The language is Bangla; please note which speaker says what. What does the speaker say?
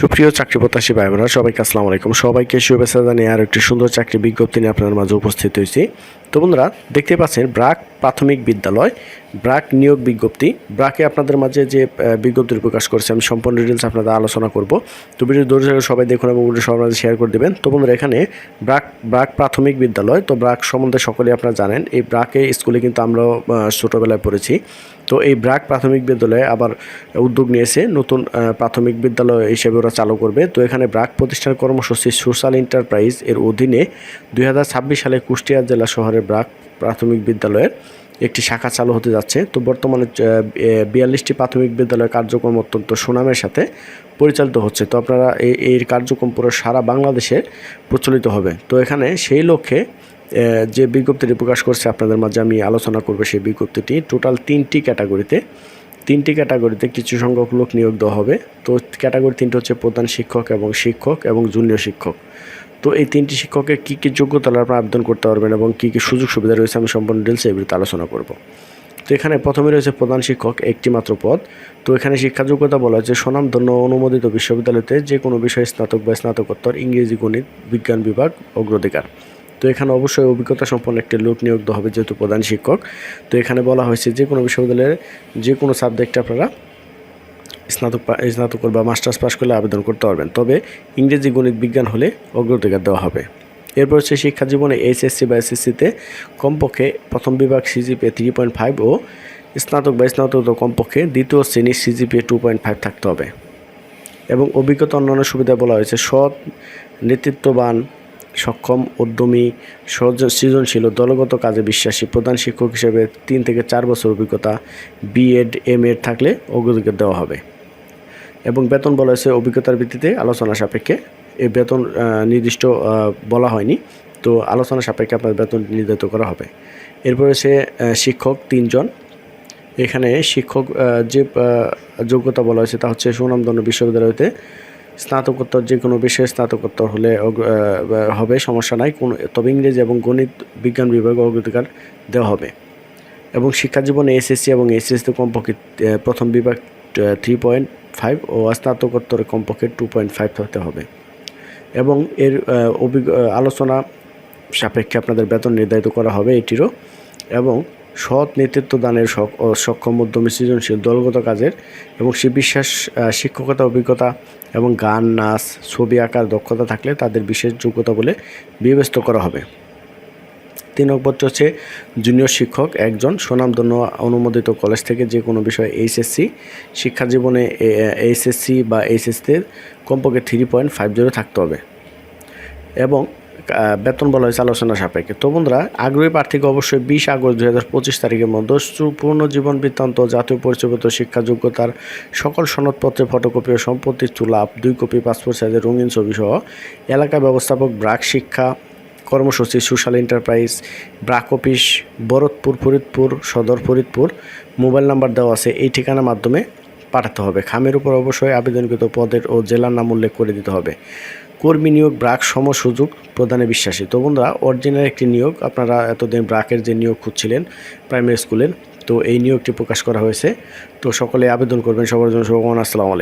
Speaker 1: সুপ্রিয় চাকরি প্রত্যাশী ভাই বোনেরা সবাইকে আসসালামু আলাইকুম। সবাইকে শুভেচ্ছা জানিয়ে আর একটি সুন্দর চাকরি বিজ্ঞপ্তি নিয়ে আপনার মাঝে উপস্থিত হয়েছি। তো বন্ধুরা, দেখতে পাচ্ছেন ব্রাক প্রাথমিক বিদ্যালয়, ব্রাক নিয়োগ বিজ্ঞপ্তি। ব্রাকে আপনাদের মাঝে যে বিজ্ঞপ্তি প্রকাশ করছে, আমি সম্পূর্ণ ডিটেলস আপনাদের আলোচনা করব। তো ভিডিও থেকে সবাই দেখুন এবং ভিডিও সবার মাঝে শেয়ার করে দেবেন। তো বন্ধুরা, এখানে ব্রাক ব্রাক প্রাথমিক বিদ্যালয়, তো ব্রাক সম্বন্ধে সকলেই আপনারা জানেন, এই ব্রাকে স্কুলে কিন্তু আমরাও ছোটোবেলায় পড়েছি। তো এই ব্রাক প্রাথমিক বিদ্যালয়ে আবার উদ্যোগ নিয়েছে নতুন প্রাথমিক বিদ্যালয় হিসেবে ওরা চালু করবে। তো এখানে ব্রাক প্রতিষ্ঠান কর্মসূচি সোশ্যাল এন্টারপ্রাইজ এর অধীনে দুই হাজার ছাব্বিশ সালে কুষ্টিয়া জেলা শহরের ব্রাক প্রাথমিক বিদ্যালয়ের একটি শাখা চালু হতে যাচ্ছে। তো বর্তমানে বিয়াল্লিশটি প্রাথমিক বিদ্যালয়ের কার্যক্রম অত্যন্ত সুনামের সাথে পরিচালিত হচ্ছে। তো আপনারা এর কার্যক্রম পুরো সারা বাংলাদেশে প্রচলিত হবে। তো এখানে সেই লক্ষ্যে যে বিজ্ঞপ্তিটি প্রকাশ করছে আপনাদের মাঝে আমি আলোচনা করব সেই বিজ্ঞপ্তিটি। টোটাল তিনটি ক্যাটাগরিতে তিনটি ক্যাটাগরিতে কিছু সংখ্যক লোক নিয়োগ দেওয়া হবে। তো ক্যাটাগরি তিনটি হচ্ছে প্রধান শিক্ষক এবং শিক্ষক এবং জুনিয়র শিক্ষক। তো এই তিনটি শিক্ষককে কী কী যোগ্যতা আপনারা আবেদন করতে পারবেন এবং কী কী সুযোগ সুবিধা রয়েছে আমি সম্পূর্ণ ডিটেলস ভিডিওতে আলোচনা করব। তো এখানে প্রথমে রয়েছে প্রধান শিক্ষক একটি মাত্র পদ। তো এখানে শিক্ষা যোগ্যতা বলা হচ্ছে স্বনামধন্য অনুমোদিত বিশ্ববিদ্যালয়তে যে কোনো বিষয়ে স্নাতক বা স্নাতকোত্তর ইংরেজি গণিত, বিজ্ঞান বিভাগ, অগ্রাধিকার। তো এখানে অবশ্যই অভিজ্ঞতা সম্পন্ন একটি লোক নিয়োগ দেওয়া হবে যেহেতু প্রধান শিক্ষক। তো এখানে বলা হয়েছে যে কোনো বিশ্ববিদ্যালয়ের যে কোনো সাবজেক্টে আপনারা স্নাতক স্নাতক বা মাস্টার্স পাস করলে আবেদন করতে পারবেন। তবে ইংরেজি গণিত বিজ্ঞান হলে অগ্রাধিকার দেওয়া হবে। এরপর হচ্ছে শিক্ষা জীবনে এইচএসসি বা এসএসসিতে কমপক্ষে প্রথম বিভাগ সিজিপিএ থ্রি পয়েন্ট ফাইভ ও স্নাতক বা স্নাতক কমপক্ষে দ্বিতীয় শ্রেণির সিজিপিএ টু পয়েন্ট ফাইভ থাকতে হবে। এবং অভিজ্ঞতা অন্যান্য সুবিধা বলা হয়েছে সৎ, নেতৃত্ববান সক্ষম উদ্যমী সজ- সৃজনশীল ও দলগত কাজে বিশ্বাসী প্রধান শিক্ষক হিসেবে তিন থেকে চার বছর অভিজ্ঞতা বিএড এম এড থাকলে অগ্রাধিকার দেওয়া হবে। এবং বেতন বলা হয়েছে অভিজ্ঞতার ভিত্তিতে আলোচনা সাপেক্ষে এই বেতন নির্দিষ্ট বলা হয়নি। তো আলোচনা সাপেক্ষে আপনার বেতন নির্ধারিত করা হবে। এরপর আহ, শিক্ষক তিনজন। এখানে শিক্ষক যে যোগ্যতা বলা হয়েছে তা হচ্ছে সুনামধন্য বিশ্ববিদ্যালয়তে স্নাতকোত্তর যে কোনো বিষয়ে স্নাতকোত্তর হলে হবে, সমস্যা নাই। কোনো, তবে ইংরেজি এবং গণিত, বিজ্ঞান বিভাগে অগ্রাধিকার দেওয়া হবে। এবং শিক্ষা জীবনে এসএসসি এবং এসএসসিতে কমপক্ষে প্রথম বিভাগ থ্রি পয়েন্ট ফাইভ ও স্নাতকোত্তরে কমপক্ষে টু পয়েন্ট ফাইভ হতে হবে। এবং এর অভিজ্ঞ আলোচনা সাপেক্ষে আপনাদের বেতন নির্ধারিত করা হবে এটিরও। এবং সৎ নেতৃত্ব দানের সক্ষম উদ্যমী সৃজনশীল দলগত কাজের এবং সে বিশ্বাস শিক্ষকতা, অভিজ্ঞতা এবং গান, নাচ, ছবি আঁকার দক্ষতা থাকলে তাদের বিশেষ যোগ্যতা বলে বিবেচিত করা হবে। তিন নম্বর হচ্ছে জুনিয়র শিক্ষক, একজন সুনামধন্য অনুমোদিত কলেজ থেকে যে কোনো বিষয়ে এইচএসসি শিক্ষা জীবনে এইচএসসি বা এইচএসসির কমপক্ষে থ্রি পয়েন্ট ফাইভ জিরো থাকতে হবে। এবং বেতন বলা হয়েছে আলোচনা সাপেক্ষে। তো বন্ধুরা, আগ্রহী প্রার্থীকে অবশ্যই বিশ আগস্ট দুই হাজার পঁচিশ তারিখের মধ্যে পূর্ণ জীবন বৃত্তান্ত, জাতীয় পরিচয়পত্র, শিক্ষা যোগ্যতার সকল সনদপত্রের ফটোকপি ও সম্পত্তির তুলাপ দুই কপি পাসপোর্ট সাইজের রঙিন ছবি সহ এলাকা ব্যবস্থাপক ব্রাক শিক্ষা কর্মসূচি social enterprise, BRAC office Bharatpur Faridpur, Sadar Faridpur, mobile number দেওয়া আছে, এই ঠিকানার মাধ্যমে পাঠাতে হবে। খামের উপর অবশ্যই আবেদনকৃত পদের ও জেলার নাম উল্লেখ করে দিতে হবে। কর্মী নিয়োগ ব্রাক সম সুযোগ প্রদানে বিশ্বাসী। তো বন্ধুরা অরিজিনাল একটি নিয়োগ, আপনারা এতদিন ব্রাকের যে নিয়োগ খুঁজছিলেন প্রাইমারি স্কুলের তো এই নিয়োগটি প্রকাশ করা হয়েছে। তো সকলে আবেদন করবেন, সবার জন্য শুভকামনা, আসসালামু